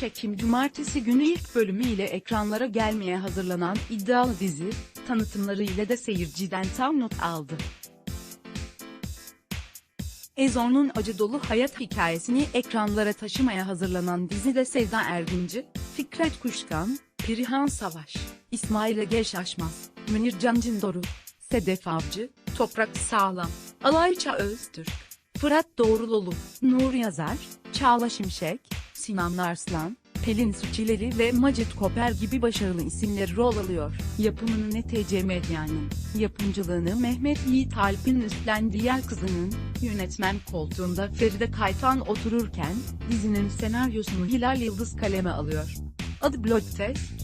çekim cumartesi günü ilk bölümüyle ekranlara gelmeye hazırlanan iddialı dizi, tanıtımları ile de seyirciden tam not aldı. Ezo'nun acı dolu hayat hikayesini ekranlara taşımaya hazırlanan dizide Sevda Erginci, Fikret Kuşkan, Perihan Savaş, İsmail Ege Şaşmaz, Münir Can Cindoru, Sedef Avcı, Toprak Sağlam, Alayça Öztürk, Fırat Doğrulolu, Nur Yazar, Çağla Şimşek, Sinan Arslan, Pelin Suçileri ve Macit Koper gibi başarılı isimler rol alıyor. Yapımını NTC Medya'nın, yapımcılığını Mehmet Yiğit Alp'in üstlendiği Yer Kızı'nın, yönetmen koltuğunda Feride Kaytan otururken, dizinin senaryosunu Hilal Yıldız kaleme alıyor. Adı Blood Test,